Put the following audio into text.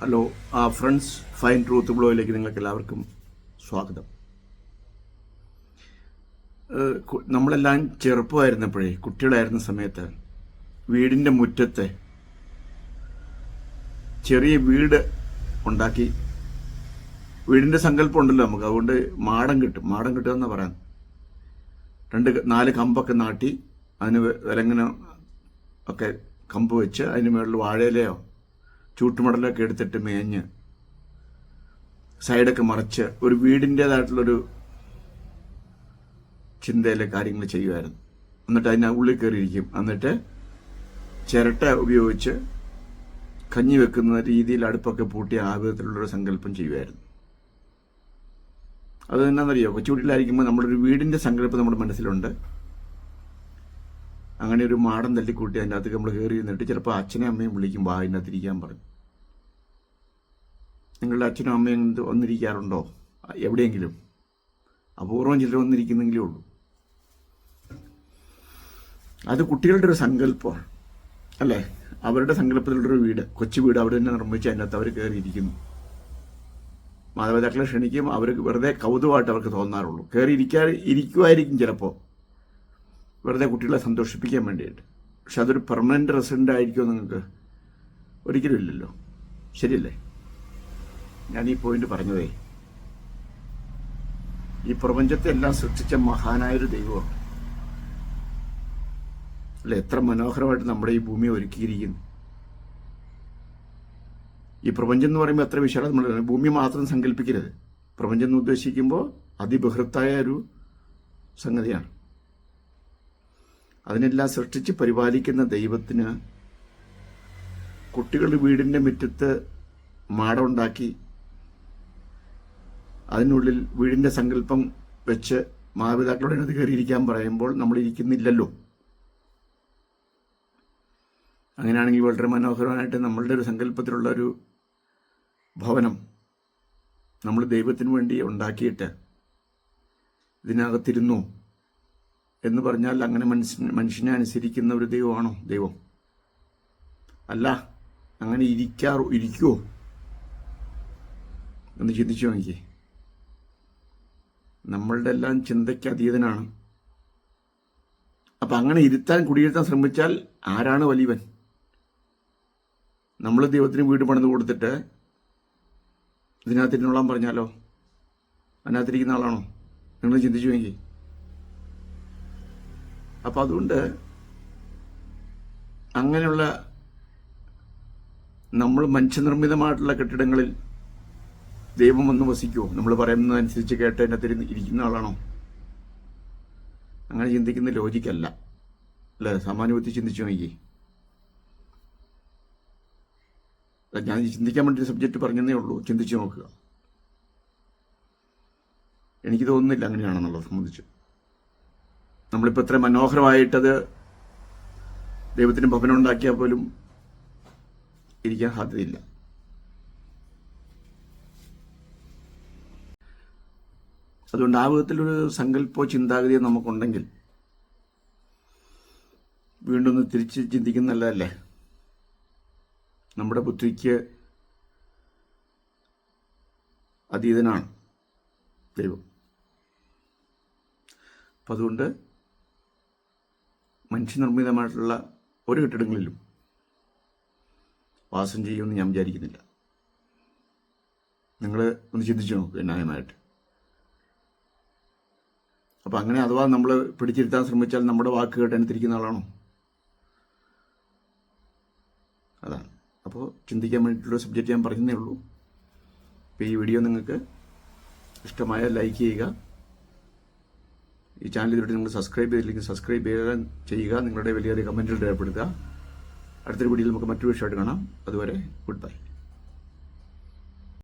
Hello ആ friends fine truth ബ്ലോയിലേക്ക് നിങ്ങൾക്ക് എല്ലാവർക്കും സ്വാഗതം നമ്മളെല്ലാം ചെറുപ്പമായിരുന്നപ്പോഴേ കുട്ടികളായിരുന്ന സമയത്ത് വീടിന്റെ മുറ്റത്തെ ചെറിയ വീട് ഉണ്ടാക്കി വീടിന്റെ സങ്കല്പം ഉണ്ടല്ലോ നമുക്ക്. അതുകൊണ്ട് മാടം കിട്ടും. മാടം കിട്ടുമെന്ന് പറയാം. രണ്ട് നാല് കമ്പൊക്കെ നാട്ടി അതിന് വിലങ്ങനെ ഒക്കെ കമ്പ് വെച്ച് അതിന് മുകളിൽ വാഴയിലയോ ചൂട്ടുമടലൊക്കെ എടുത്തിട്ട് മേഞ്ഞ് സൈഡൊക്കെ മറച്ച് ഒരു വീടിന്റെതായിട്ടുള്ളൊരു ചിന്തയിലെ കാര്യങ്ങൾ ചെയ്യുമായിരുന്നു എന്നിട്ട് അതിന് ഉള്ളിൽ കയറിയിരിക്കും. എന്നിട്ട് ചിരട്ട ഉപയോഗിച്ച് കഞ്ഞി വെക്കുന്ന രീതിയിൽ അടുപ്പൊക്കെ പൂട്ടി ആ വിധത്തിലുള്ളൊരു സങ്കല്പം ചെയ്യുമായിരുന്നു അത് എന്നാന്നറിയോ? കൊച്ചുകുട്ടിയിലായിരിക്കുമ്പോൾ നമ്മളൊരു വീടിന്റെ സങ്കല്പം നമ്മുടെ മനസ്സിലുണ്ട്. അങ്ങനെ ഒരു മാടം തല്ലിക്കൂട്ടി അതിന്റെ അകത്ത് നമ്മൾ കയറി നിന്നിട്ട് ചിലപ്പോൾ അച്ഛനെയും അമ്മയും വിളിക്കും വാ അതിനകത്ത് പറഞ്ഞു. നിങ്ങളുടെ അച്ഛനും അമ്മയും വന്നിരിക്കാറുണ്ടോ? എവിടെയെങ്കിലും? അപൂർവം ചിലർ വന്നിരിക്കുന്നെങ്കിലേ ഉള്ളൂ. അത് കുട്ടികളുടെ ഒരു സങ്കല്പമാണ്. അല്ലേ? അവരുടെ സങ്കല്പത്തിലുള്ളൊരു വീട് കൊച്ചു വീട് അവിടെ തന്നെ നിർമ്മിച്ച് അതിനകത്ത് അവർ കയറിയിരിക്കുന്നു. മാതാപിതാക്കളെ ക്ഷണിക്കും അവർക്ക് വെറുതെ കൗതുകമായിട്ട് അവർക്ക് തോന്നാറുള്ളൂ. കയറി ഇരിക്കാ ഇരിക്കുമായിരിക്കും ചിലപ്പോൾ വെറുതെ കുട്ടികളെ സന്തോഷിപ്പിക്കാൻ വേണ്ടിയിട്ട്. പക്ഷെ അതൊരു പെർമനന്റ് റെസിഡന്റ് ആയിരിക്കുമോ നിങ്ങൾക്ക്? ഒരിക്കലും ഇല്ലല്ലോ. ശരിയല്ലേ? ഞാൻ ഈ പോയിന്റ് പറഞ്ഞതേ. ഈ പ്രപഞ്ചത്തെ എല്ലാം സൃഷ്ടിച്ച മഹാനായൊരു ദൈവമാണ് അല്ല എത്ര മനോഹരമായിട്ട് നമ്മുടെ ഈ ഭൂമി ഒരുക്കിയിരിക്കുന്നു. ഈ പ്രപഞ്ചം എന്ന് പറയുമ്പോൾ എത്ര വിശാലം നമ്മൾ ഭൂമി മാത്രം സങ്കല്പിക്കരുത്. പ്രപഞ്ചം എന്ന് ഉദ്ദേശിക്കുമ്പോൾ അതിബഹൃത്തായ ഒരു സംഗതിയാണ്. അതിനെല്ലാം സൃഷ്ടിച്ച് പരിപാലിക്കുന്ന ദൈവത്തിന് കുട്ടികൾ വീടിന്റെ മുറ്റത്ത് മാടമുണ്ടാക്കി അതിനുള്ളിൽ വീടിന്റെ സങ്കല്പം വെച്ച് മാതാപിതാക്കളോട് അതിനകത്ത് കയറിയിരിക്കാൻ പറയുമ്പോൾ നമ്മൾ ഇരിക്കുന്നില്ലല്ലോ അങ്ങനെയാണെങ്കിൽ വളരെ മനോഹരമായിട്ട് നമ്മളുടെ ഒരു സങ്കല്പത്തിലുള്ള ഒരു ഭവനം നമ്മൾ ദൈവത്തിന് വേണ്ടി ഉണ്ടാക്കിയിട്ട് ഇതിനകത്തിരുന്നു എന്ന് പറഞ്ഞാൽ അങ്ങനെ മനുഷ്യൻ മനുഷ്യനെ അനുസരിക്കുന്ന ഒരു ദൈവമാണോ ദൈവം? അല്ല അങ്ങനെ ഇരിക്കാറോ ഇരിക്കുവോ? എന്ന് ചിന്തിച്ചു നോക്കി നമ്മളുടെ എല്ലാം ചിന്തയ്ക്ക് അതീതനാണ്. അപ്പം അങ്ങനെ ഇരുത്താൻ കുടിയിരുത്താൻ ശ്രമിച്ചാൽ ആരാണ് വലിയവൻ? നമ്മൾ ദൈവത്തിന് വീട് പണിത് കൊടുത്തിട്ട് ഇതിനകത്തിരുന്നോളാൻ പറഞ്ഞാലോ? അതിനകത്തിരിക്കുന്ന ആളാണോ? നിങ്ങൾ ചിന്തിച്ചു എങ്കിൽ അപ്പം അതുകൊണ്ട് അങ്ങനെയുള്ള നമ്മൾ മനുഷ്യനിർമ്മിതമായിട്ടുള്ള കെട്ടിടങ്ങളിൽ ദൈവം വന്ന് വസിക്കുമോ നമ്മൾ പറയുന്നതനുസരിച്ച് കേട്ട് അതിനകത്ത് ഇരിക്കുന്ന ആളാണോ? അങ്ങനെ ചിന്തിക്കുന്ന ലോജിക്കല്ല. അല്ലേ? സാമാന്യ ബുദ്ധി ചിന്തിച്ചു നോക്കി ഞാൻ ചിന്തിക്കാൻ വേണ്ടി സബ്ജക്റ്റ് പറഞ്ഞതേ ഉള്ളൂ. ചിന്തിച്ചു നോക്കുക. എനിക്ക് തോന്നുന്നില്ല അങ്ങനെയാണെന്നുള്ളത് സംബന്ധിച്ച്. നമ്മളിപ്പോൾ ഇത്ര മനോഹരമായിട്ടത് ദൈവത്തിന് ഭവനം ഉണ്ടാക്കിയാൽ പോലും ഇരിക്കാൻ സാധ്യതയില്ല. അതുകൊണ്ട് ആ വിധത്തിലൊരു സങ്കല്പോ ചിന്താഗതിയോ നമുക്കുണ്ടെങ്കിൽ വീണ്ടും ഒന്ന് തിരിച്ച് ചിന്തിക്കുന്ന നല്ലതല്ലേ നമ്മുടെ ബുദ്ധിക്ക് അതീതനാണ് ദൈവം. അപ്പം അതുകൊണ്ട് മനുഷ്യനിർമ്മിതമായിട്ടുള്ള ഒരു കെട്ടിടങ്ങളിലും വാസം ചെയ്യുമെന്ന് ഞാൻ വിചാരിക്കുന്നില്ല. നിങ്ങൾ ഒന്ന് ചിന്തിച്ചു നോക്കുക ന്യായമായിട്ട്. അപ്പം അങ്ങനെ അഥവാ നമ്മൾ പിടിച്ചിരുത്താൻ ശ്രമിച്ചാൽ നമ്മുടെ വാക്ക് കേട്ട് അനുസരിക്കുന്ന ആളാണോ? അതാണ്. അപ്പോൾ ചിന്തിക്കാൻ വേണ്ടിയിട്ടുള്ള സബ്ജക്റ്റ് ഞാൻ പറയുന്നേ ഉള്ളൂ. അപ്പോൾ ഈ വീഡിയോ നിങ്ങൾക്ക് ഇഷ്ടമായ ലൈക്ക് ചെയ്യുക. ഈ ചാനൽ ഇതുവരെ നിങ്ങൾ സബ്സ്ക്രൈബ് ചെയ്തില്ലെങ്കിൽ സബ്സ്ക്രൈബ് ചെയ്യാൻ ചെയ്യുക. നിങ്ങളുടെ വലിയ കമന്റുകൾ രേഖപ്പെടുത്തുക. അടുത്തൊരു വീഡിയോയിൽ നമുക്ക് മറ്റൊരു വിഷയമായിട്ട് കാണാം. അതുവരെ ഗുഡ് ബൈ